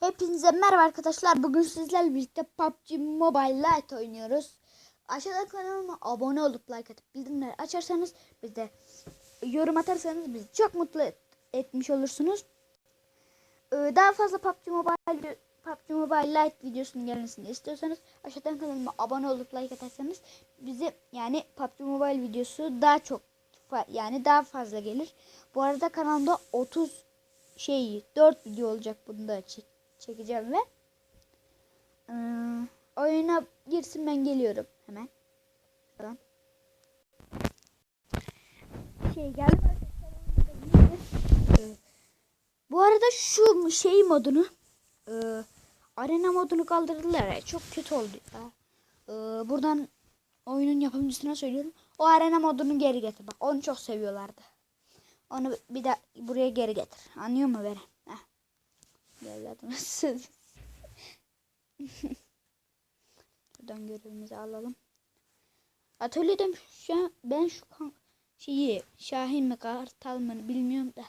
Hepinize merhaba arkadaşlar. Bugün sizlerle birlikte PUBG Mobile Lite oynuyoruz. Aşağıdan kanalıma abone olup like atıp bildirimleri açarsanız bize yorum atarsanız bizi çok mutlu et- etmiş olursunuz. Ee, Daha fazla PUBG Mobile PUBG Mobile Lite videosunun gelmesini istiyorsanız aşağıdan kanalıma abone olup like atarsanız bize yani PUBG Mobile videosu daha çok yani daha fazla gelir. Bu arada kanalımda 30 şey 4 video olacak bunu da çek, çekeceğim ve ee, oyuna girsin ben geliyorum hemen. Tamam. Şey geldim. Bu arada şu şey modunu e, arena modunu kaldırdılar çok kötü oldu ya. Ee, buradan oyunun yapımcısına söylüyorum. O arena modunu geri getir. Bak onu çok seviyorlardı. Onu bir de buraya geri getir. Anlıyor mu beni? Heh. Evladımız. Buradan görevimizi alalım. Atölyeden şu an ben şu kan şeyi Şahin mi Kartal mı bilmiyorum da.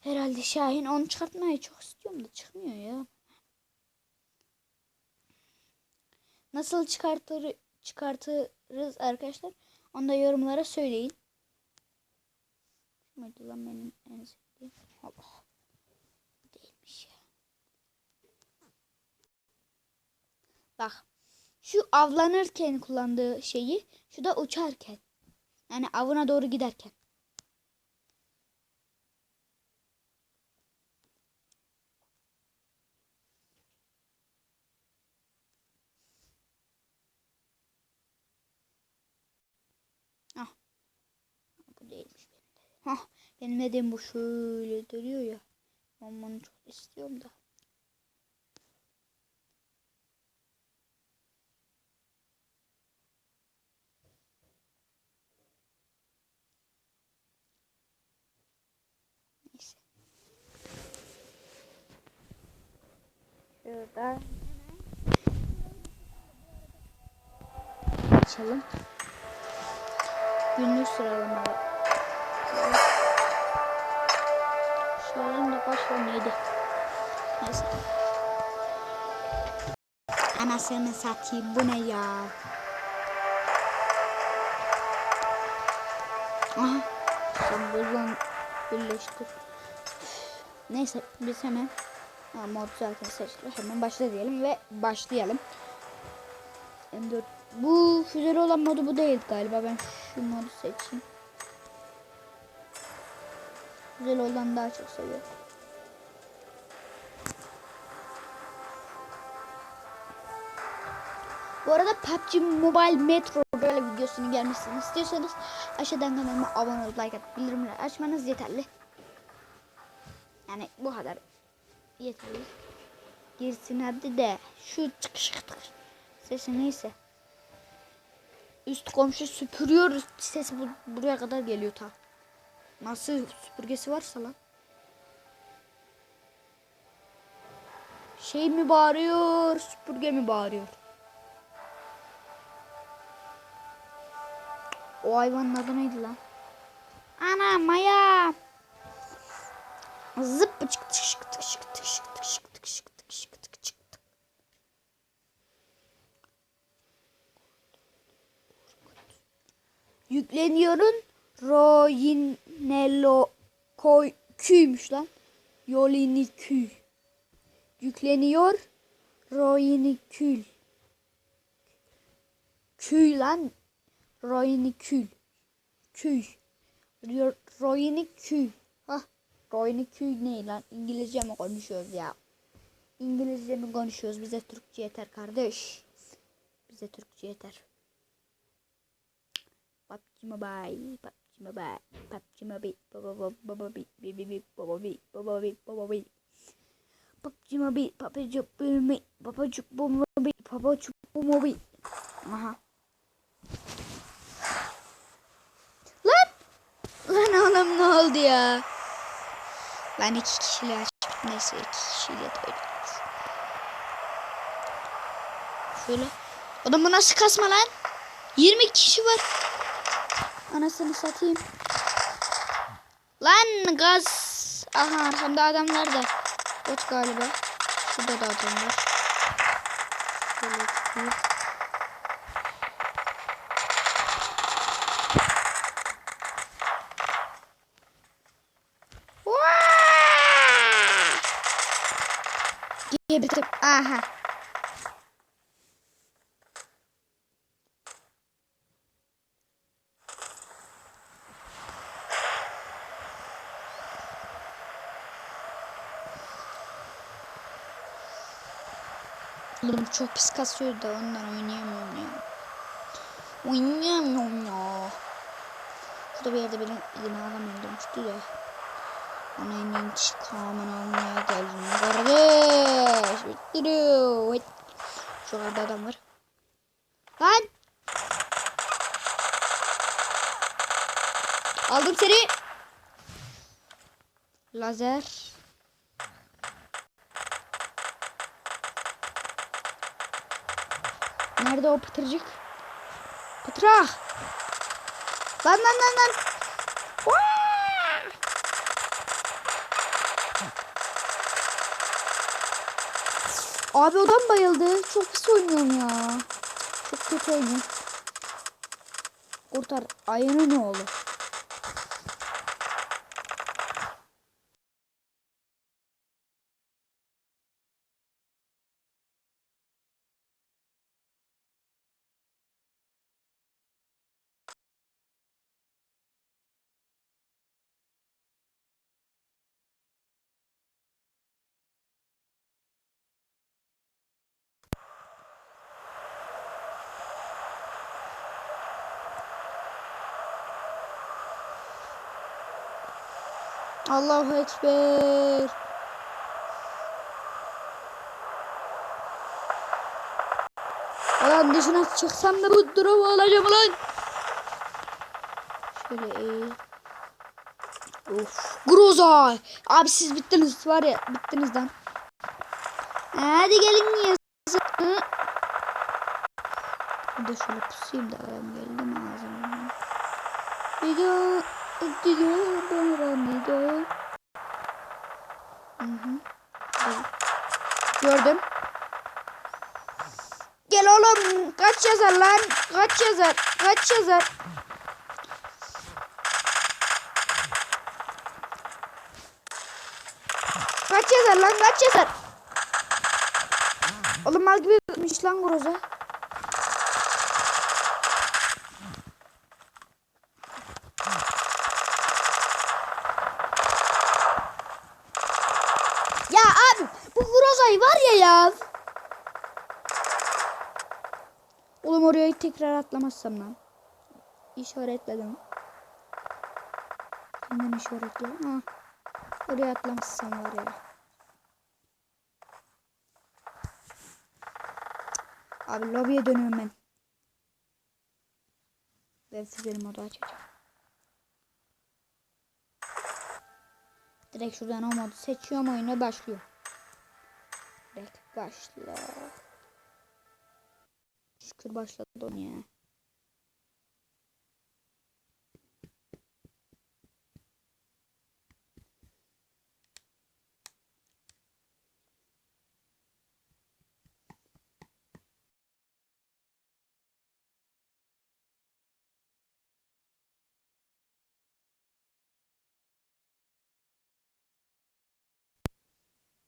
Herhalde Şahin onu çıkartmayı çok istiyorum da çıkmıyor ya. Nasıl çıkartır çıkartırız arkadaşlar? Onu da yorumlara söyleyin. Muydu lan benim en sevdiğim? Allah. Değilmiş ya. Bak. Şu avlanırken kullandığı şeyi. Şu da uçarken. Yani avına doğru giderken. Ah. Bu değilmiş benim de. Dediğim bu şöyle duruyor ya. Ben bunu çok istiyorum da. Şurada açalım. Günlük sıralama. Şöyle de kaç neydi? Neyse. Anasını satayım bu ne ya? Aha. Sen buradan birleştir. Neyse biz hemen ha, mod zaten seçtik. Hemen başla diyelim ve başlayalım. M4 bu füzeli olan modu bu değil galiba. Ben şu modu seçeyim. Güzel olan daha çok seviyorum. Bu arada PUBG Mobile Metro böyle videosunun gelmesini istiyorsanız aşağıdan kanalıma abone olup like atıp bildirimleri açmanız yeterli. Yani bu kadar yeterli. Girsin hadi de şu çıkışık sesi neyse. Üst komşu süpürüyor sesi bu, buraya kadar geliyor ta. Nasıl süpürgesi varsa lan. Şey mi bağırıyor, süpürge mi bağırıyor? O hayvanın adı neydi lan? Ana Maya. Zıp çık tık şık tık şık tık şık tık şık tık şık tık şık tık şık tık. Yükleniyorun Royinelo koy küymüş lan. Yolini küy. Yükleniyor Royini kül. Küy lan. Royini kül. Küy. Ro- Royini Royini küy ne lan? İngilizce mi konuşuyoruz ya? İngilizce mi konuşuyoruz? Bize Türkçe yeter kardeş. Bize Türkçe yeter. PUBG Mobile, PUBG Mobile, PUBG Mobile, Bi Baba Bi Baba Bi PUBG Mobile, PUBG Mobile, PUBG Mobile, PUBG Mobile. Aha. Lan! Lan oğlum ne oldu ya? Ben iki kişiyle açtım. Neyse iki kişiyle de oynarız. Şöyle. Oğlum bu nasıl kasma lan? 20 kişi var. Anasını satayım. Lan gaz. Aha arkamda adamlar da. Bot galiba. Burada da adam var. Şöyle Oğlum çok pis kasıyor da ondan oynayamıyorum ya. Oynayamıyorum ya. Şurada bir yerde benim yine adam öldürmüştü de. Ona en intikamını almaya geldim. Kardeş. Bittiriyor. Şu arada adam var. Lan. Aldım seni. Lazer. Nerede o pıtırcık? Pıtıra. Lan lan lan lan. Abi odam bayıldı. Çok pis oynuyorum ya. Çok kötü oynuyorum. Kurtar. Ayının oğlu? Allahu Ekber. Alan dışına çıksam da bu durumu alacağım lan. Şöyle eğil. Of. Groza. Abi siz bittiniz var ya bittiniz lan. Hadi gelin ya. Bir de şöyle pusayım da ayağım geldi mi. Video, video, bana video. Hı hı. Gördüm. Gel oğlum. Kaç yazar lan? Kaç yazar? Kaç yazar? Kaç yazar lan? Kaç yazar? Oğlum mal gibi gitmiş lan groza. Ya abi bu var ya. Oğlum oraya tekrar atlamazsam lan. İşaretledim. Hemen işaretledim. Ha. Oraya atlamazsam var ya. Abi lobiye dönüyorum ben. Ben füzeli modu açacağım. Direkt şuradan o modu seçiyorum oyuna başlıyor. Direkt başla. Şükür başladı onu ya.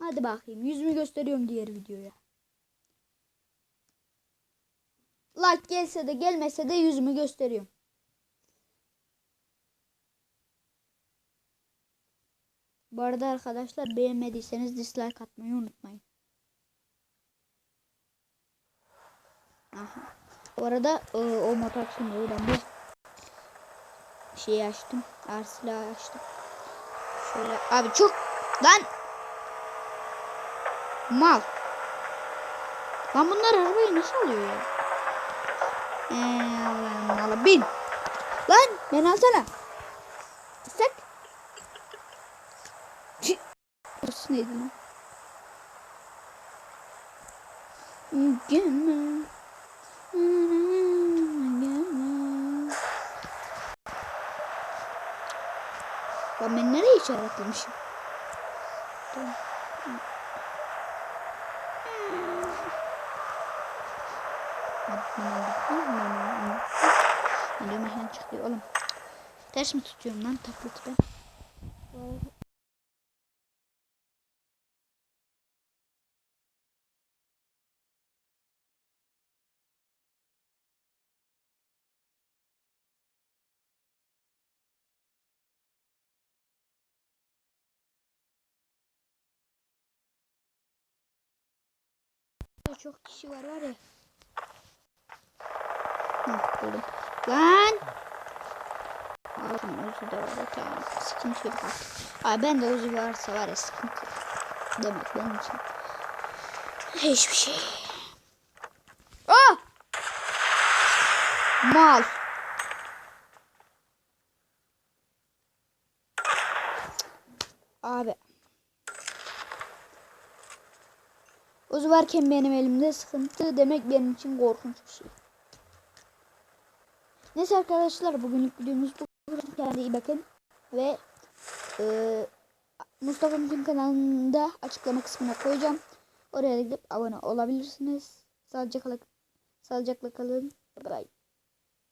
Hadi bakayım. Yüzümü gösteriyorum diğer videoya. Like gelse de gelmese de yüzümü gösteriyorum. Bu arada arkadaşlar beğenmediyseniz dislike atmayı unutmayın. Aha. Bu arada e, o motor şimdi ben bir şey açtım. Arsilah açtım. Şöyle abi çok lan Mal. Lan bunlar arabayı nasıl alıyor ya? Eee malı bin. Lan ben alsana. Sık. Burası neydi lan? Gelme. Lan ben nereye işaretlemişim? Tamam. Ekran çıktı oğlum. Ters mi tutuyorum lan tableti ben? Çok kişi var var ya. Buldum. Lan! Aldım Uzi de var. Tamam. Sıkıntı yok artık. Ay ben de Uzi varsa var ya sıkıntı. Demek benim için. Hiçbir şey. Ah! Mal. Abi. Uzi varken benim elimde sıkıntı demek benim için korkunç bir şey. Neyse arkadaşlar bugünlük videomuz bu. Kendinize iyi bakın. Ve e, Mustafa'nın tüm kanalında açıklama kısmına koyacağım. Oraya gidip abone olabilirsiniz. Sağlıcakla, sağlıcakla kalın. Bye.